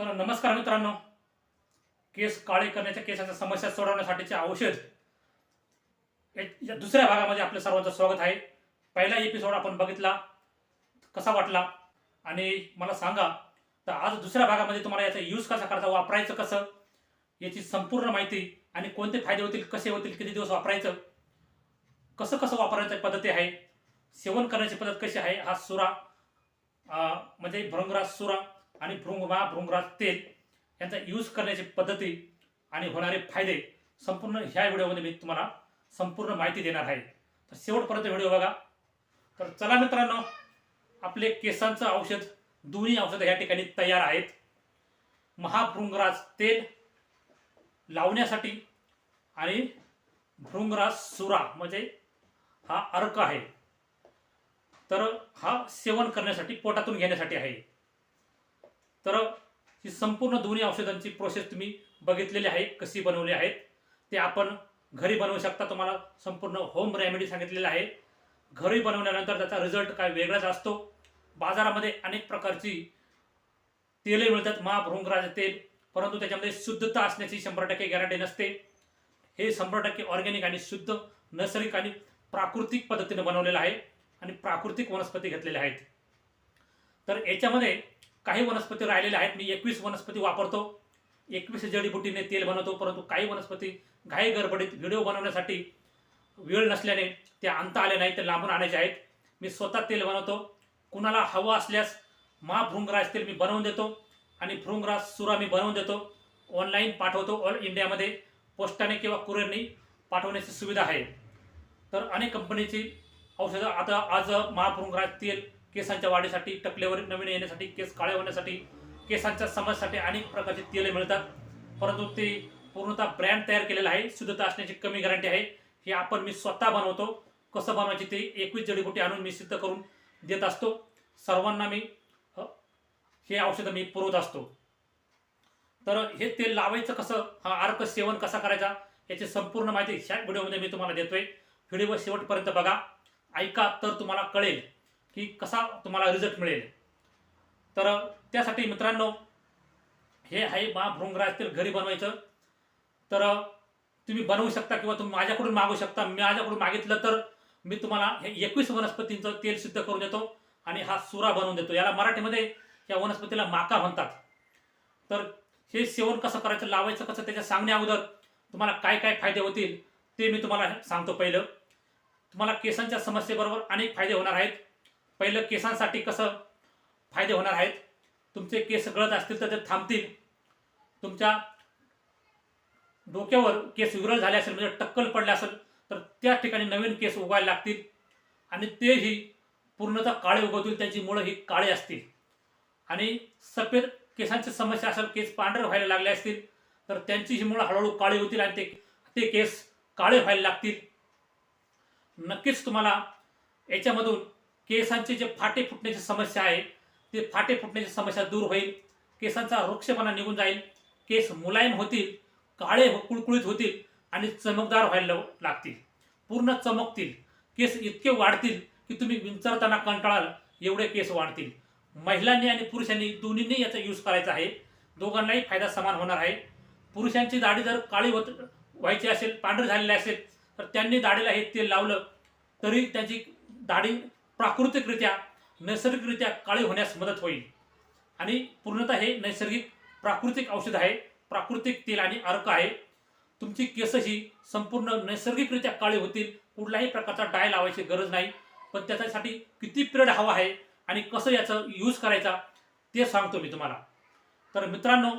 तर नमस्कार मित्रांनो. केस काळे करण्याच्या केसाच्या समस्या सोडवण्यासाठीचे औषध. या या दुसऱ्या भागामध्ये आपलं सर्वांचं स्वागत आहे. पहिला एपिसोड आपण बघितला. कसा वाटला? आणि मला सांगा तर आज दुसऱ्या भागामध्ये तुम्हाला याचा यूज कसा करायचा वापरायचं कसं? याची संपूर्ण माहिती आणि कोणते फायदे होतील कसे होतील किती दिवस वापरायचं? कसं कसं वापरायचं पद्धती आहे? सेवन करण्याची पद्धत कशी आहे? हा सुरा म्हणजे भृंगराज सुरा. आणि भृंगमा भृंगराज तेल यांचा यूज करण्याची पद्धती आणि होणारे फायदे संपूर्ण ह्या व्हिडिओमध्ये मी तुम्हाला संपूर्ण माहिती देणार आहे. तर शेवटपर्यंत व्हिडिओ बघा. तर चला मित्रांनो आपले केसांचं औषध दोन्ही औषधं या ठिकाणी तयार आहेत. महाभृंगराज तेल लावण्यासाठी आणि भृंगराज सुरा म्हणजे हा अर्क आहे. तर हा सेवन करण्यासाठी पोटातून घेण्यासाठी आहे. तर ही संपूर्ण दोन्ही औषधांची प्रोसेस तुम्ही बघितलेली आहे कशी बनवली आहेत ते आपण घरी बनवू शकता. तुम्हाला संपूर्ण होम रेमेडी सांगितलेलं आहे. घरी बनवल्यानंतर त्याचा रिझल्ट काय वेगळाच असतो. बाजारामध्ये अनेक प्रकारची तेले मिळतात महाभृंगराज तेल परंतु त्याच्यामध्ये शुद्धता असण्याची शंभर टक्के गॅरंटी नसते. हे शंभर टक्के ऑर्गॅनिक आणि शुद्ध नैसर्गिक आणि प्राकृतिक पद्धतीने बनवलेलं आहे आणि प्राकृतिक वनस्पती घेतलेल्या आहेत. तर याच्यामध्ये काही वनस्पती राहिलेल्या आहेत मी एकवीस वनस्पती वापरतो. एकवीस जडीबुटीने तेल बनवतो परंतु काही वनस्पती घाई गडबडीत व्हिडिओ बनवण्यासाठी वेळ नसल्याने ते आणता आले नाही ते लांबून आणायचे आहेत. मी स्वतः तेल बनवतो. कुणाला हवं असल्यास महाभृंगराज तेल मी बनवून देतो आणि भृंगराज सुरा मी बनवून देतो. ऑनलाईन पाठवतो ऑल इंडियामध्ये पोस्टाने किंवा कुरिअरने पाठवण्याची सुविधा आहे. तर अनेक कंपनीची औषधं आता आज महाभृंगराज तेल केसांच्या वाढीसाठी टकलेवर नवीन येण्यासाठी केस काळे होण्यासाठी केसांच्या समजसाठी अनेक प्रकारचे तेले मिळतात. परंतु ते पूर्णतः ब्रँड तयार केलेलं आहे. शुद्धता असण्याची कमी गॅरंटी आहे. हे आपण मी स्वतः बनवतो. कसं बनवायची ते एकवीस जडीबुटी आणून मी सिद्ध करून देत असतो. सर्वांना मी हे औषधं मी पुरवत असतो. तर हे तेल लावायचं कसं? हा अर्क सेवन कसा करायचा? याची संपूर्ण माहिती ह्या व्हिडिओमध्ये मी तुम्हाला देतोय. व्हिडिओ शेवटपर्यंत बघा. ऐका तर तुम्हाला कळेल. की कसा तुम्हाला रिझल्ट मिळेल. तर त्यासाठी मित्रांनो हे आहे मा भृंगराज तेल घरी बनवायचं. तर तुम्ही बनवू शकता किंवा तुम्ही माझ्याकडून मागू शकता. मी माझ्याकडून मागितलं तर मी तुम्हाला हे एकवीस वनस्पतींचं तेल सिद्ध करून देतो आणि हा सुरा बनवून देतो. याला मराठीमध्ये या वनस्पतीला माका म्हणतात. तर हे सेवन कसं करायचं लावायचं कसं त्याच्या सांगण्या अगोदर तुम्हाला काय काय फायदे होतील ते मी तुम्हाला सांगतो पहिलं. तुम्हाला केसांच्या समस्येबरोबर अनेक फायदे होणार आहेत. पहिलं केसांसाठी कसं फायदे होणार आहेत? तुमचे केस गळत असतील तर ते थांबतील. तुमच्या डोक्यावर केस विरळ झाले असेल म्हणजे टक्कल पडले असेल तर त्या ठिकाणी नवीन केस उगायला लागतील. आणि तेही पूर्णतः काळे उगवतील त्याची मुळं ही काळे असतील. आणि सफेद केसांची समस्या असेल केस पांढरे व्हायला लागले असतील तर त्यांची ही मुळं हळूहळू काळी होतील आणि ते ते केस काळे व्हायला लागतील. नक्कीच तुम्हाला याच्यामधून केसांचे जे फाटे फुटण्याची समस्या आहे ते फाटे फुटण्याची समस्या दूर होईल. केसांचा वृक्षपणा निघून जाईल. केस मुलायम होतील काळे कुळकुळीत होतील आणि चमकदार व्हायला लागतील. पूर्ण चमकतील. केस इतके वाढतील की तुम्ही विंचरताना कंटाळाल एवढे केस वाढतील. महिलांनी आणि पुरुषांनी दोन्हींनी याचा यूज करायचा आहे. दोघांनाही फायदा समान होणार आहे. पुरुषांची दाढी जर काळी होत व्हायची असेल पांढरी झालेली असेल तर त्यांनी दाढीला हे तेल लावलं तरी त्याची दाढी प्राकृतिकरित्या नैसर्गिकरित्या काळी होण्यास मदत होईल. आणि पूर्णतः हे नैसर्गिक प्राकृतिक औषध आहे. प्राकृतिक तेल आणि अर्क आहे. तुमची केस ही संपूर्ण नैसर्गिकरित्या काळी होतील. कुठल्याही प्रकारचा डाय लावायची गरज नाही. पण त्याच्यासाठी किती पिरियड हवा आहे आणि कसं याचं यूज करायचा ते सांगतो मी तुम्हाला. तर मित्रांनो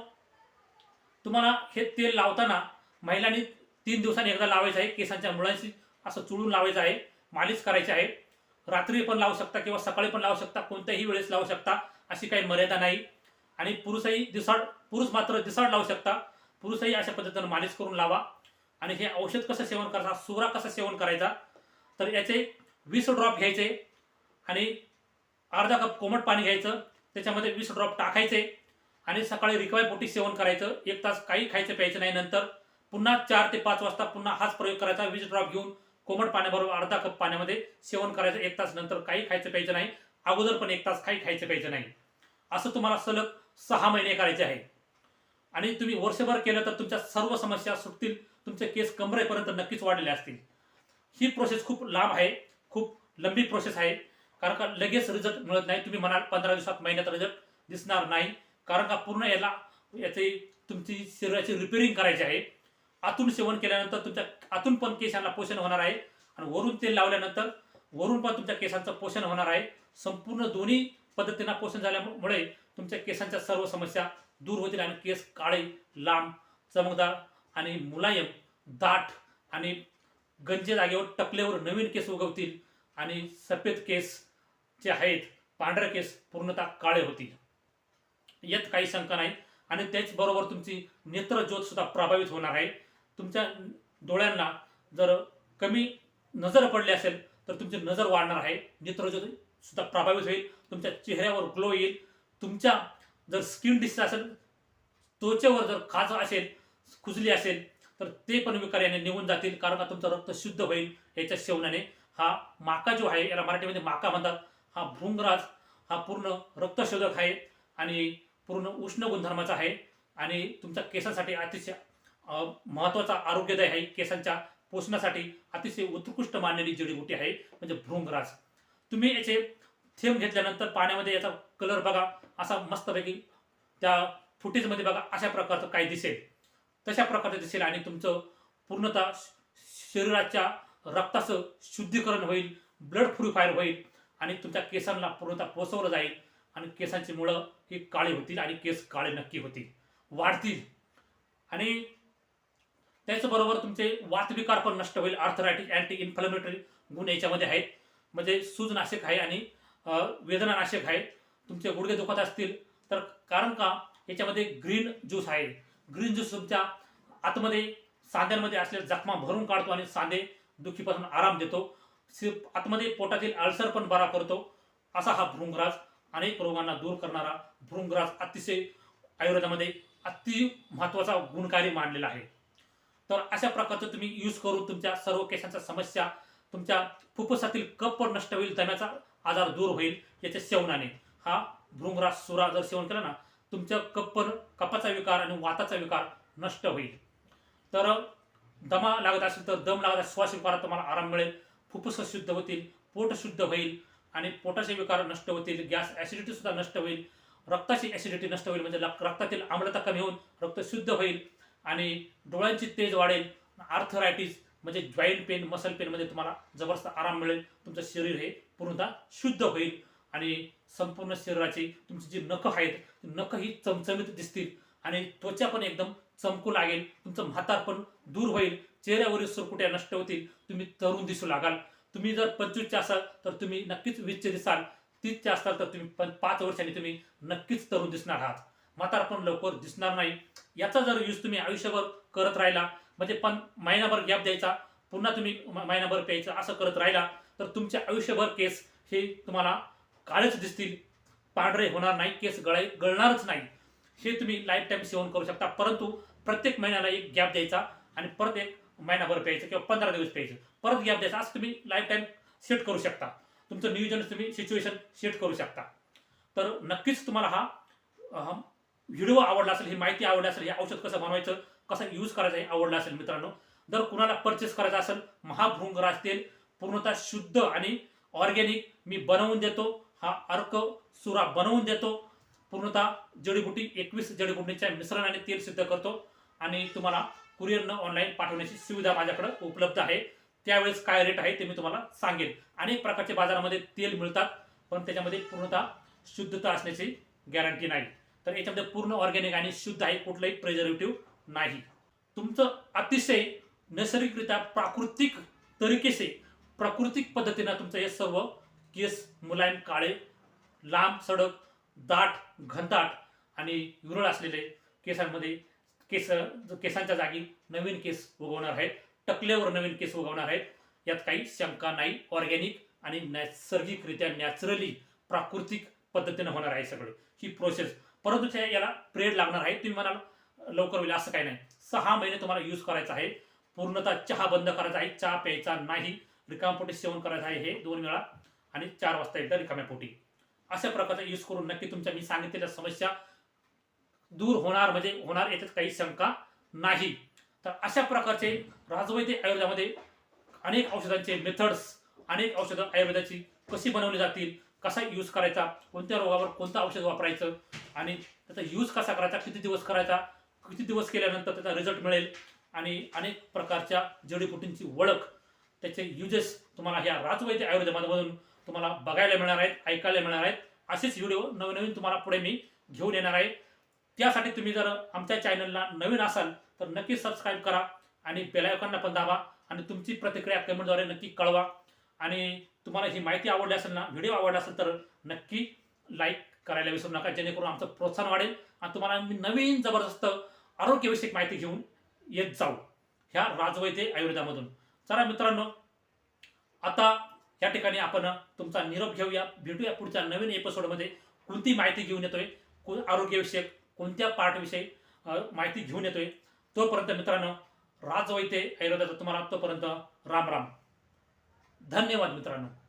तुम्हाला हे तेल लावताना महिलांनी तीन दिवसांनी एकदा लावायचं आहे. केसांच्या मुळांशी असं चुळून लावायचं आहे. मालिश करायची आहे. रात्री पण लावू शकता किंवा सकाळी पण लावू शकता कोणत्याही वेळेस लावू शकता अशी काही मर्यादा नाही. आणि पुरुषही दिसाड पुरुष मात्र दिसाड लावू शकता. पुरुषही अशा पद्धतीनं मालिश करून लावा. आणि हे औषध कसं सेवन करायचा सुरा कसं सेवन करायचा तर याचे वीस ड्रॉप घ्यायचे आणि अर्धा कप कोमट पाणी घ्यायचं त्याच्यामध्ये वीस ड्रॉप टाकायचे आणि सकाळी रिकवाय पोटी सेवन करायचं. एक तास काही खायचं प्यायचं नाही नंतर. पुन्हा चार ते पाच वाजता पुन्हा हाच प्रयोग करायचा वीस ड्रॉप घेऊन कोमट पाण्याबरोबर अर्धा कप पाण्यामध्ये सेवन करायचं एक तास नंतर काही खायचं प्यायचं नाही. अगोदर पण एक तास काही खायचं प्यायचं नाही. असं तुम्हाला सलग सहा महिने करायचे आहे. आणि तुम्ही वर्षभर केलं तर तुमच्या सर्व समस्या सुटतील. तुमचे केस कमरेपर्यंत नक्कीच वाढलेले असतील. ही प्रोसेस खूप लांब आहे. खूप लंबी प्रोसेस आहे. कारण का लगेच रिझल्ट मिळत नाही. तुम्ही म्हणाल पंधरा दिवसात महिन्यात रिझल्ट दिसणार नाही. कारण का पूर्ण याला याची तुमची शरीराची रिपेअरिंग करायची आहे. आतून सेवन केल्यानंतर तुमच्या आतून पण केसांना पोषण होणार आहे. आणि वरून तेल लावल्यानंतर वरून पण तुमच्या केसांचं पोषण होणार आहे. संपूर्ण दोन्ही पद्धतींना पोषण झाल्यामुळे तुमच्या केसांच्या सर्व समस्या दूर होतील आणि केस काळे लांब चमकदार आणि मुलायम दाट आणि गंजे जागेवर टपल्यावर नवीन केस उगवतील आणि सफेद केस जे आहेत पांढरे केस पूर्णतः काळे होतील. यात काही शंका नाही. आणि त्याचबरोबर तुमची नेत्रज्योत सुद्धा प्रभावित होणार आहे. तुमच्या डोळ्यांना जर कमी नजर पडली असेल तर तुमची नजर वाढणार आहे. नेत्रज्योत सुद्धा प्रभावित होईल. तुमच्या चेहऱ्यावर ग्लो येईल. तुमच्या जर स्किन डिसीज असेल त्वचेवर जर खाज असेल खुजली असेल तर ते पण विकार याने निघून जातील. कारण का तुमचं रक्त शुद्ध होईल याच्या सेवनाने. हा माका जो आहे याला मराठीमध्ये माका म्हणतात. हा भृंगराज हा पूर्ण रक्तशोधक आहे आणि पूर्ण उष्ण गुणधर्माचा आहे. आणि तुमच्या केसांसाठी अतिशय महत्त्वाचा आरोग्यदायी आहे. केसांच्या पोषणासाठी अतिशय उत्कृष्ट मानलेली जडीबुटी आहे म्हणजे भृंगराज तुम्ही याचे थेंब घेतल्यानंतर पाण्यामध्ये याचा कलर बघा. असा मस्तपैकी त्या फुटेजमध्ये बघा अशा प्रकारचं काय दिसेल. तशा प्रकारचं दिसेल आणि तुमचं पूर्णतः श- शरीराच्या रक्ताचं शुद्धीकरण होईल ब्लड प्युरिफायर होईल आणि तुमच्या केसांना पूर्णतः पोचवलं जाईल आणि केसांची मुळं ही काळी होतील आणि केस काळे नक्की होतील. वाढतील. आणि त्याचबरोबर तुमचे वातविकार पण नष्ट होईल आर्थरायटिक अँटी इन्फ्लमेटरी गुण याच्यामध्ये आहेत. म्हणजे सूजनाशक आहे आणि वेदनानाशक आहे. तुमचे गुडघे दुखत असतील तर कारण का? याच्यामध्ये ग्रीन ज्यूस आहे. ग्रीन ज्यूस तुमच्या आतमध्ये सांध्यांमध्ये असलेल्या जखमा भरून काढतो आणि सांधे दुखीपासून आराम देतो. आतमध्ये पोटातील अल्सर पण बरा करतो. असा हा भृंगराज अनेक रोगांना दूर करणारा भृंगराज अतिशय आयुर्वेदामध्ये अति महत्त्वाचा गुणकारी मानलेला आहे. तर अशा प्रकारचं तुम्ही यूज करून तुमच्या सर्व केसांच्या समस्या तुमच्या फुफ्फुसातील कप पण नष्ट होईल दम्याचा आजार दूर होईल याच्या सेवनाने. हा भृंगरास सुरा जर सेवन केला ना तुमच्या कप पण कपाचा विकार आणि वाताचा विकार नष्ट होईल. तर दमा लागत असेल तर दम लागत श्वास विकारात तुम्हाला आराम मिळेल फुफ्फुस शुद्ध होतील पोट शुद्ध होईल आणि पोटाचे विकार नष्ट होतील गॅस ऍसिडिटी सुद्धा नष्ट होईल रक्ताची ऍसिडिटी नष्ट होईल म्हणजे रक्तातील आम्लता कमी होऊन रक्त शुद्ध होईल. आणि डोळ्यांची तेज वाढेल. आर्थरायटिस म्हणजे जॉईंट पेन मसल पेन मध्ये तुम्हाला जबरदस्त आराम मिळेल. तुमचं शरीर हे पूर्णतः शुद्ध होईल. आणि संपूर्ण शरीराची तुमची जी नखं आहेत ती नखं ही चमचमीत दिसतील. आणि त्वचा पण एकदम चमकू लागेल. तुमचं म्हातारपण दूर होईल. चेहऱ्यावरील सुरकुट्या नष्ट होतील. तुम्ही तरुण दिसू लागाल. तुम्ही जर पंचवीसचे असाल तर तुम्ही नक्कीच वीसचे दिसाल. तीसचे असाल तर तुम्ही पण पाच वर्षांनी तुम्ही नक्कीच तरुण दिसणार आहात. म्हातारपण लवकर दिसणार नाही. याचा जर यूज तुम्ही आयुष्यभर करत राहिला म्हणजे पण महिनाभर गॅप द्यायचा पुन्हा तुम्ही महिनाभर प्यायचं असं करत राहिला तर तुमचे आयुष्यभर केस हे तुम्हाला काळेच दिसतील. पांढरे होणार नाही केस गळे गळणारच नाही. हे तुम्ही लाईफ टाईम सेवन करू शकता. परंतु प्रत्येक महिन्याला एक गॅप द्यायचा आणि परत एक महिनाभर प्यायचं किंवा पंधरा दिवस प्यायचं. परत गॅप द्यायचा. असं तुम्ही लाईफ टाईम सेट करू शकता. तुमचं नियोजन तुम्ही सिच्युएशन सेट करू शकता. तर नक्कीच तुम्हाला हा व्हिडिओ आवडला असेल ही माहिती आवडली असेल हे औषध कसं बनवायचं कसं यूज करायचं हे आवडलं असेल मित्रांनो जर कुणाला परचेस करायचं असेल महाभृंगराज तेल पूर्णतः शुद्ध आणि ऑर्गॅनिक मी बनवून देतो हा अर्क सुरा बनवून देतो पूर्णतः जडीबुटी एकवीस जडीबुटीच्या मिश्रणाने तेल सिद्ध करतो आणि तुम्हाला कुरिअरनं ऑनलाईन पाठवण्याची सुविधा माझ्याकडे उपलब्ध आहे. त्यावेळेस काय रेट आहे ते मी तुम्हाला सांगेन. अनेक प्रकारचे बाजारामध्ये तेल मिळतात पण त्याच्यामध्ये पूर्णतः शुद्धता असण्याची गॅरंटी नाही. तर याच्यामध्ये पूर्ण ऑर्गॅनिक आणि शुद्ध आहे कुठलाही प्रिझर्वेटिव्ह नाही. तुमचं अतिशय नैसर्गिकरित्या प्राकृतिक तरीकेसे प्राकृतिक पद्धतीनं तुमचं हे सर्व केस मुलायम काळे लांब सडक दाट घनदाट आणि विरळ असलेले केसांमध्ये केस केसांच्या जागी नवीन केस उगवणार आहेत. टकल्यावर नवीन केस उगवणार आहेत. यात काही शंका नाही. ऑर्गॅनिक आणि नैसर्गिकरित्या नॅचरली प्राकृतिक पद्धतीनं होणार आहे सगळं. ही प्रोसेस परंतु त्या याला पिरियड लागणार आहे. तुम्ही म्हणाल लवकर होईल असं काही नाही. सहा महिने तुम्हाला यूज करायचा आहे. पूर्णतः चहा बंद करायचा आहे. चहा प्यायचा नाही. रिकामपोटी सेवन करायचं आहे हे दोन वेळा. आणि चार वाजता एकदा रिकाम्या पोटी. अशा प्रकारचा यूज करून नक्की तुमच्या मी सांगितलेल्या समस्या दूर होणार म्हणजे होणार याच्यात काही शंका नाही. तर अशा प्रकारचे राजवैद्य आयुर्वेदामध्ये अनेक औषधांचे मेथड्स अनेक औषधं आयुर्वेदाची कशी बनवली जातील कसा यूज करायचा कोणत्या रोगावर कोणतं औषध वापरायचं आणि त्याचा यूज कसा करायचा किती दिवस करायचा किती दिवस केल्यानंतर त्याचा रिझल्ट मिळेल आणि अनेक प्रकारच्या जडीबुटींची ओळख त्याचे युजेस तुम्हाला ह्या राजवैद्य आयुर्वेदामधून तुम्हाला बघायला मिळणार आहेत ऐकायला मिळणार आहेत. असेच व्हिडिओ नवनवीन तुम्हाला पुढे मी घेऊन येणार आहे. त्यासाठी तुम्ही जर आमच्या चॅनलला नवीन असाल तर नक्की सबस्क्राईब करा आणि बेलायकांना पण दाबा आणि तुमची प्रतिक्रिया कमेंटद्वारे नक्की कळवा. आणि तुम्हाला ही माहिती आवडली असेल ना व्हिडिओ आवडला असेल तर नक्की लाईक करायला विसरू नका जेणेकरून आमचं प्रोत्साहन वाढेल आणि तुम्हाला मी नवीन जबरदस्त आरोग्यविषयक माहिती घेऊन येत जाऊ ह्या राजवैद्य आयुर्वेदामधून. चला मित्रांनो आता या ठिकाणी आपण तुमचा निरोप घेऊया. भेटूया पुढच्या नवीन एपिसोडमध्ये कोणती माहिती घेऊन येतोय? कोण आरोग्यविषयक कोणत्या पार्टविषयी माहिती घेऊन येतोय? तोपर्यंत मित्रांनो राजवैद्य आयुर्वेदाचा तुम्हाला तोपर्यंत राम राम. धन्यवाद मित्रांनो.